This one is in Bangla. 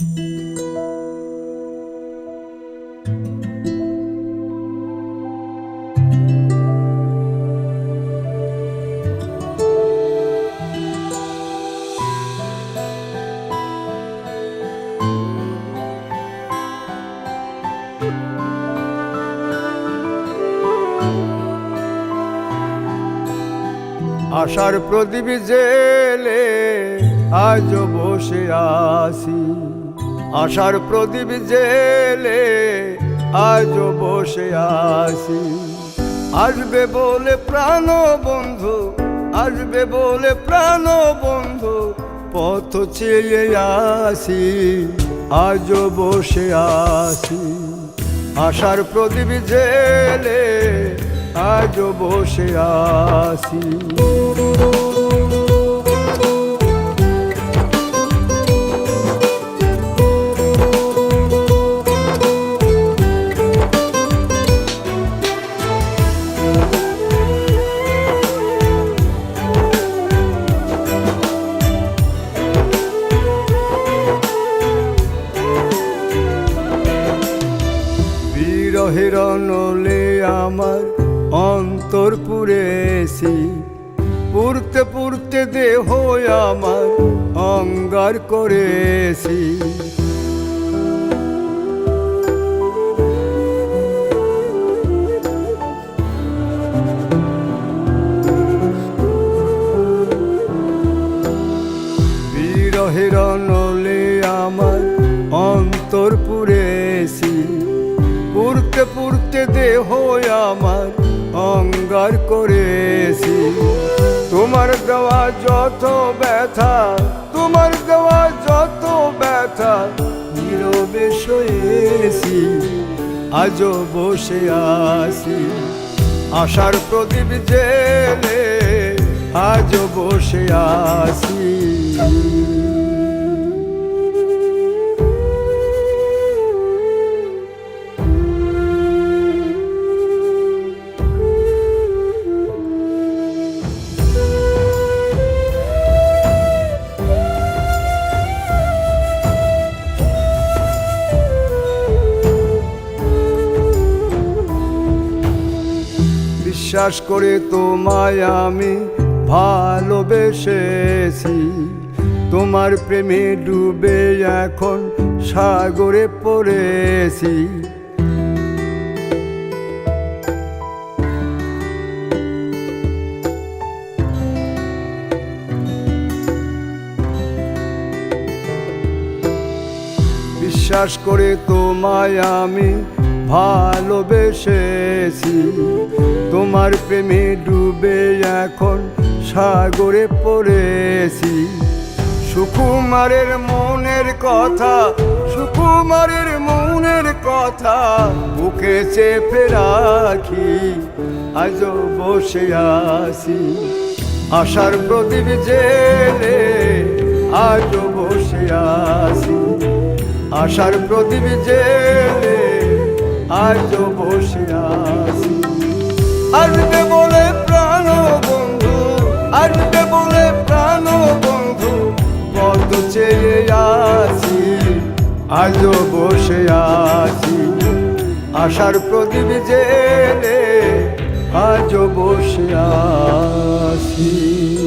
আশার প্রদীপ জেলে আজ বসে আসি আশার প্রদীপ জেলে আজ বসে আসি আসবে বলে প্রাণ বন্ধু, আসবে বলে প্রাণ বন্ধু, পথ চেয়ে আসি আজ বসে আসি আশার প্রদীপ জেলে আজ বসে আসি বিরহের নলে আমার অন্তর পুরেছি পুরতে পুরতে দেহ আমার অঙ্গার করেছি বিরহের নলে আমার অন্তর পুরেছি পুরতে পুরতে দেহ আমার অঙ্গার করেছি। তোমার দেওয়া যত ব্যথা, তোমার দেওয়া যত ব্যথা, নীরবে শুয়েছি, আজও বসে আসি আশার প্রদীপ জেলে আজও বসে আসি বিশ্বাস করে তোমায় আমি ভালোবেসেছি। তোমার প্রেমে ডুবে এখন সাগরে পড়েছি। বিশ্বাস করে তোমায় আমি ভালোবেসেছি। তোমার প্রেমে ডুবে এখন সাগরে পড়েছি। সুকুমারের মনের কথা, সুকুমারের মনের কথা বুকে চেপে রাখি, আজও বসে আসি আশার প্রদীপ জেলে আজও বসে আসি আশার প্রদীপ জেলে আজও বসে বলে প্রাণ বন্ধু প্রাণ বন্ধু চেয়ে আশার প্রদীপ জেলে আজও বসে আসি